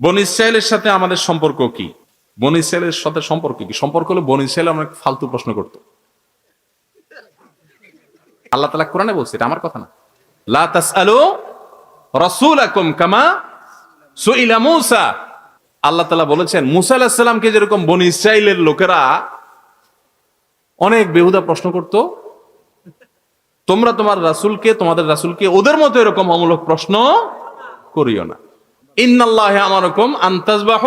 বন ইসরায়েলের সাথে আমাদের সম্পর্ক কি? বন ইসরায়েলের সাথে সম্পর্ক কি? সম্পর্ক হলো বন ইসরায়েল ফালতু প্রশ্ন করত। আল্লাহ তালা কোরআনে বলছে, এটা আমার কথা না। লা তাসআলু রাসূলাকুম কামা সুইলা মূসা। আল্লাহ তালা বলেছেন, মুসা আলাহিসাল্লামকে সাল্লামকে যেরকম বন ইসরায়েলের লোকেরা অনেক বেহুদা প্রশ্ন করত, তোমরা তোমার রাসূলকে, তোমাদের রাসূলকে ওদের মতো এরকম অমূলক প্রশ্ন করিও না। ইন্নাল্লাহ আমারকম আন্তাজবাহ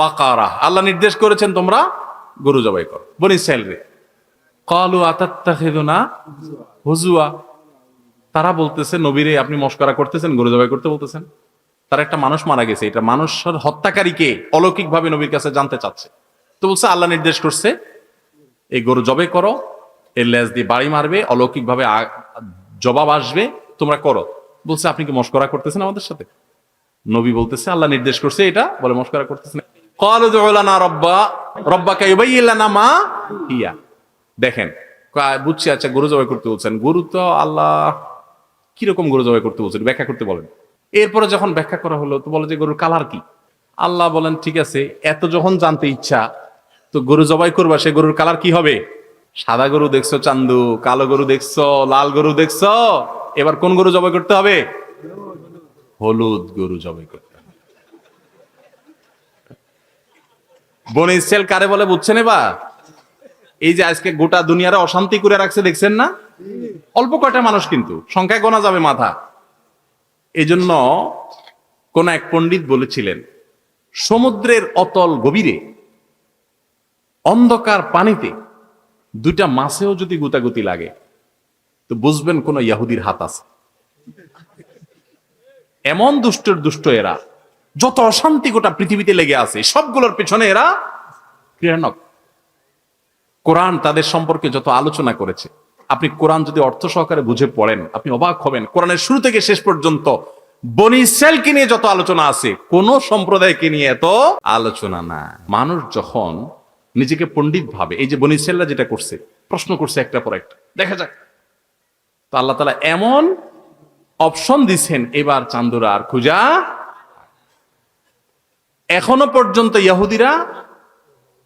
বাকারা। আল্লাহ নির্দেশ করেছেন তোমরা গরু জবাই করো। বনি ইসরায়েল রে কালু আতাত্তাখিদুনা হুজুয়া। তারা বলতেছে, নবীরে আপনি মস্করা করতেছেন, গরু জবাই করতে বলতেছেন। তার একটা মানুষ মারা গেছে। এটা মানুষের হত্যাকারীকে অলৌকিক ভাবে নবীর কাছে জানতে চাচ্ছে। তো বলছে, আল্লাহ নির্দেশ করছে, এই গরু জবাই করো, এর লেজ দিয়ে বাড়ি মারবে অলৌকিক ভাবে জবাব আসবে, তোমরা করো। বলছে, আপনি কি মস্করা করতেছেন আমাদের সাথে? নবী বলতেছে, আল্লাহ নির্দেশ করছে এটা, বলে মস্করা করতেছে দেখেন বুঝছি আচ্ছা গরু জবাই করতে বলছেন। তো আল্লাহ কীরকম জবাই করতে বলছেন ব্যাখ্যা করতে বলেন। এরপরে যখন ব্যাখ্যা করা হলো, তো বলে যে গরুর কালার কি? আল্লাহ বলেন, ঠিক আছে, এত যখন জানতে ইচ্ছা, তো গরু জবাই করবা, সে গরুর কালার কি হবে? সাদা গরু দেখছ, চান্দু, কালো গরু দেখছ, লাল গরু দেখছ, এবার কোন গরু জবাই করতে হবে? হলুদ গরু জবাই করতে হবে। বনে ইসরায়েল কারে বলে বুঝছেন এবার? এই যে আজকে গোটা দুনিয়ারে অশান্তি করে রাখছে, দেখছেন না? অল্প কয়টা মানুষ কিন্তু, সংখ্যায় গোনা যাবে মাথা। এই জন্য কোন এক পণ্ডিত বলেছিলেন, সমুদ্রের অতল গভীরে, অন্ধকার পানিতে দুইটা মাছেও যদি গুতাগুতি লাগে, তো বুঝবেন কোন ইয়াহুদির হাত আছে। এমন দুষ্টর দুষ্ট এরা, যত অশান্তি গোটা পৃথিবীতে লেগে আছে, সবগুলোর পেছনে এরা ক্রীড়ানক কোরআন তাদের সম্পর্কে যত আলোচনা করেছে, আপনি কোরআন যদি অর্থ সহকারে বুঝে পড়েন, আপনি অবাক হবেন। কোরআনের শুরু থেকে শেষ পর্যন্ত বনি ইসরায়েলকে নিয়ে যত আলোচনা আছে, কোন সম্প্রদায়কে নিয়ে এত আলোচনা না মানুষ যখন নিজেকে পণ্ডিত ভাবে, এই যে বনি ইসরায়েলরা যেটা করছে, প্রশ্ন করছে একটা পর একটা। দেখা যাক। তো আল্লাহ তালা এমন অপশন দিছেন, এবার চান্দুরা আর খুঁজা। এখনও পর্যন্ত ইহুদিরা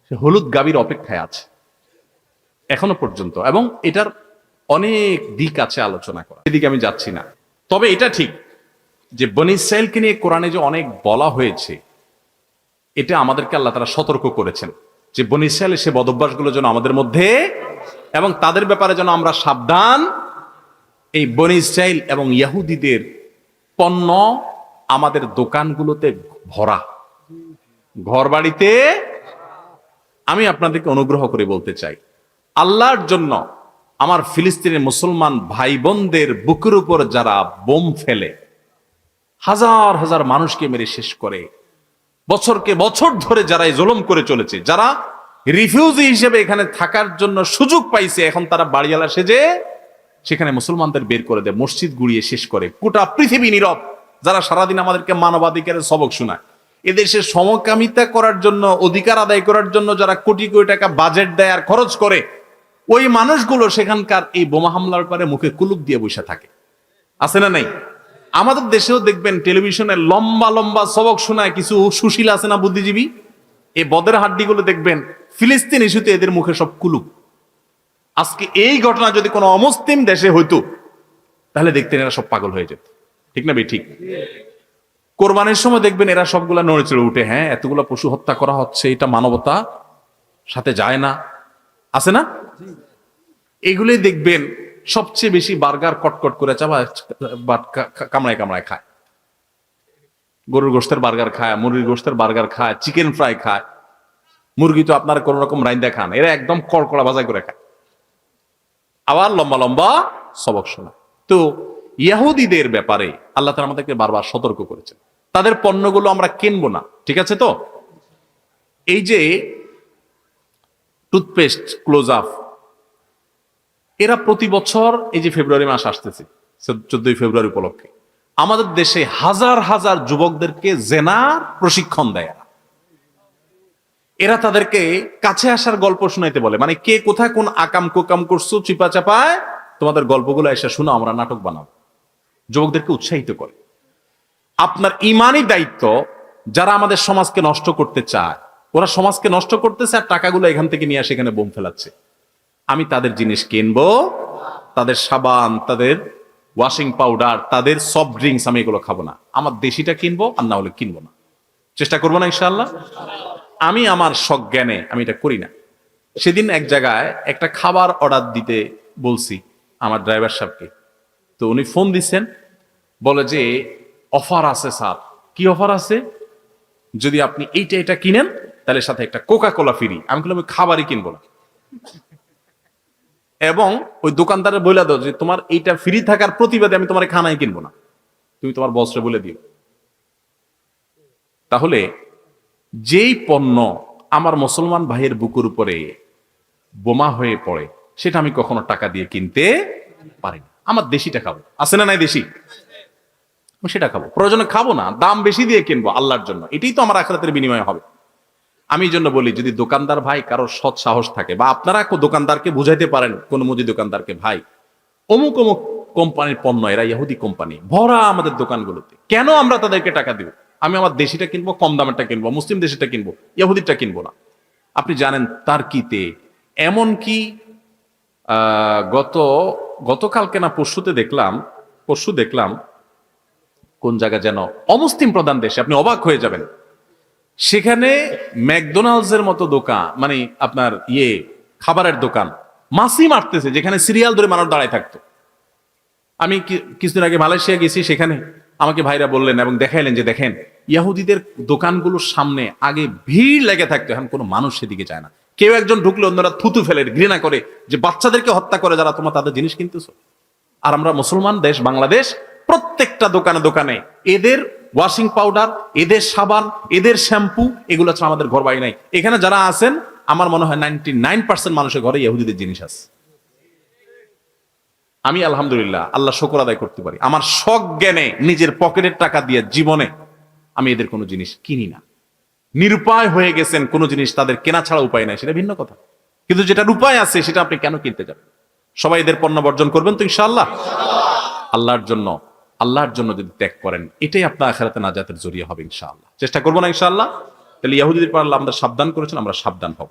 সে হলুদ গাবির অপেক্ষায় আছে। এখনও পর্যন্ত। এবং এটার অনেক দিক আছে আলোচনা করা এদিকে আমি যাচ্ছি না। তবে এটা ঠিক যে বনি ইসরায়েলকে নিয়ে কোরআনে যে অনেক বলা হয়েছে, এটা আমাদেরকে আল্লাহ তারা সতর্ক করেছেন যে বনি সে বদভ্যাসগুলো যেন আমাদের মধ্যে এবং তাদের ব্যাপারে যেন আমরা সাবধান এই বনি ইসরায়েল এবং ইয়াহুদিদের পণ্য আমাদের দোকানগুলোতে ভরা। ঘর বাড়িতে আমি আপনাদেরকে অনুগ্রহ করে বলতে চাই, আল্লাহর জন্য আমার ফিলিস্তিনের মুসলমান ভাই বোনদের বুকের উপর যারা বোম ফেলে, হাজার হাজার মানুষকে মেরে শেষ করে, বছরকে বছর ধরে যারা এই জুলুম করে চলেছে, যারা রিফিউজি হিসেবে এখানে থাকার জন্য সুযোগ পাইছে, এখন তারা বাড়িওয়ালা সেজে সেখানে মুসলমানদের বের করে দেয়, মসজিদ গুড়িয়ে শেষ করে। গোটা পৃথিবী নীরব, যারা সারাদিন আমাদেরকে মানবাধিকারের সবক শোনায়। এদেশে সমকামিতা করার জন্য, অধিকার আদায় করার জন্য যারা কোটি কোটি টাকা বাজেট দেয় আর খরচ করে, ওই মানুষগুলো সেখানকার এই বোমা হামলার পরে মুখে কুলুপ দিয়ে বসে থাকে। আছে না নাই? আমাদের দেশেও দেখবেন, টেলিভিশনে লম্বা লম্বা সবক শোনায়, কিছু সুশীল আছে না বুদ্ধিজীবী? এই বদের হাড্ডিগুলো দেখবেন, ফিলিস্তিন ইস্যুতে এদের মুখে সব কুলুপ। আজকে এই ঘটনা যদি কোনো অমুসলিম দেশে হইতো, তাহলে দেখতেন এরা সব পাগল হয়ে যেত। ঠিক না ভাই? ঠিক। কোরবানির সময় দেখবেন এরা সবগুলা নড়ে চড়ে উঠে হ্যাঁ এতগুলা পশু হত্যা করা হচ্ছে, এটা মানবতা, সাথে যায় না। আছে না? এগুলোই দেখবেন সবচেয়ে বেশি বার্গার কটকট করে চাবা কামড়ায় কামড়ায় খায়। গরুর গোস্তের বার্গার খায়, মুরগির গোস্তের বার্গার খায়, চিকেন ফ্রাই খায়, মুরগি তো আপনার কোন রকম রাইন্দা খান এরা একদম কড়কড়া বাজাই করে খায়। আবার লম্বা লম্বা সবক শোনায় তো ইয়াহুদিদের ব্যাপারে আল্লাহ তালা আমাদেরকে বারবার সতর্ক করেছেন। তাদের পণ্যগুলো আমরা কিনবো না, ঠিক আছে তো? এই যে টুথপেস্ট, ক্লোজ আপ, এরা প্রতি বছর এই যে ফেব্রুয়ারি মাস আসতেছে চোদ্দই ফেব্রুয়ারি উপলক্ষে, আমাদের দেশে হাজার হাজার যুবকদেরকে জেনার প্রশিক্ষণ দেয়। এরা তাদেরকে কাছে আসার গল্প শোনাইতে বলে। মানে কে কোথায় কোন আকাম কোকাম করছ, চিপা চাপায়, তোমাদের গল্পগুলো এসে শুনো, আমরা নাটক বানাবো। যুবকদেরকে উৎসাহিত করে। আপনার ইমানই দায়িত্ব, যারা আমাদের সমাজকে নষ্ট করতে চায়। ওরা সমাজকে নষ্ট করতেছে আর টাকাগুলো এখান থেকে নিয়ে আসে এখানে বোম ফেলাচ্ছে। আমি তাদের জিনিস কিনবো, তাদের সাবান, তাদের ওয়াশিং পাউডার তাদের সফট ড্রিঙ্কস আমি এগুলো খাব না। আমার দেশিটা কিনবো, আর না হলে কিনবো না। চেষ্টা করব না ইনশাল্লাহ আমি আমার সজ্ঞানে, আমি এটা করি না। সেদিন এক জায়গায় একটা খাবার অর্ডার দিতে বলছি আমার ড্রাইভার সাহেবকে। তো উনি ফোন দিচ্ছেন, বলে যে অফার আছে স্যার কি অফার আছে? যদি আপনি এইটা, এটা কিনেন, তাহলে সাথে একটা কোকা কোলা ফ্রি আমি বললাম আমি খাবারই কিনবো না। এবং ওই দোকানদারের বলে দাও যে, তোমার এইটা ফ্রি থাকার প্রতিবাদে আমি তোমার খানায় কিনবো না। তুমি তোমার বসরে বলে দিও। তাহলে যেই পণ্য আমার মুসলমান ভাইয়ের বুকুর উপরে বোমা হয়ে পড়ে, সেটা আমি কখনো টাকা দিয়ে কিনতে পারি না আমার দেশিটা খাব। আছে না নাই দেশি? সেটা খাব। প্রয়োজনে খাব না, দাম বেশি দিয়ে কিনবো আল্লাহর জন্য। এটাই তো আমার আখরাতের বিনিময় হবে। আমি জন্য বলি, যদি দোকানদার ভাই কারোর সৎ সাহস থাকে, বা আপনারা দোকানদারকে বুঝাইতে পারেন, কোন মুদি দোকানদারকে, ভাই, অমুক অমুক কোম্পানির পণ্য, এরা ইহুদি কোম্পানি, ভরা আমাদের দোকানগুলোতে। কেন আমরা তাদেরকে টাকা দিব? আমি আমার দেশিটা কিনবো, কম দামেরটা কিনবো, মুসলিম দেশিটা কিনবো ইহুদিটা কিনবো না। আপনি জানেন তার কিতে এমন কি গত, গতকালকে না পরশুতে দেখলাম, পরশু দেখলাম কোন জায়গা যেন অমুসলিম প্রধান দেশে, আপনি অবাক হয়ে যাবেন। সেখানে ম্যাকডোনাল্ডস এর মতো দোকান মানে আপনার ইয়ে খাবারের দোকান মাসি মারতেছে, যেখানে সিরিয়াল ধরে মানুষ দাঁড়ায় থাকতো। আমি কিছুদিন আগে মালয়েশিয়া গেছি, সেখানে আমাকে ভাইরা বললেন এবং দেখাইলেন যে দেখেন ইয়াহুদিদের দোকানগুলোর সামনে আগে ভিড় লেগে থাকতো, এখন কোনো মানুষ সেদিকে যায় না। কেউ একজন ঢুকলে অন্যরা থুতু ফেলে, ঘৃণা করে যে বাচ্চাদেরকে হত্যা করে যারা, তোমার তাদের জিনিস কিনতেছো। আর আমরা মুসলমান দেশ, বাংলাদেশ, প্রত্যেকটা দোকানে দোকানে এদের ওয়াশিং পাউডার, এদের সাবান, এদের শ্যাম্পু, এগুলো ছাড়া আমাদের ঘর বাড়ি নাই। এখানে যারা আছেন, আমার মনে হয় নাইনটি নাইন পার্সেন্ট মানুষের ঘরে ইহুদিদের জিনিস আছে। আমি আলহামদুলিল্লাহ, আল্লাহ শকর আদায় করতে পারি। আমার শখ জ্ঞানে নিজের পকেটের টাকা দিয়ে জীবনে আমি এদের কোনো জিনিস কিনি না। নিরুপায় হয়ে গেছেন, কোনো জিনিস তাদের কেনা ছাড়া উপায় নাই, সেটা ভিন্ন কথা। কিন্তু যেটার উপায় আছে, সেটা আপনি কেন কিনতে যাবেন? সবাই এদের পণ্য বর্জন করবেন তো ইনশাল্লাহ আল্লাহর জন্য আল্লাহর জন্য যদি ত্যাগ করেন, এটাই আপনার আখেরাতে নাজাতের জড়িয়ে হবে ইনশাআল্লাহ। চেষ্টা করব না ইনশাআল্লাহ? তাহলে ইয়াহুদিদের পর আমরা সাবধান করেছেন, আমরা সাবধান হব।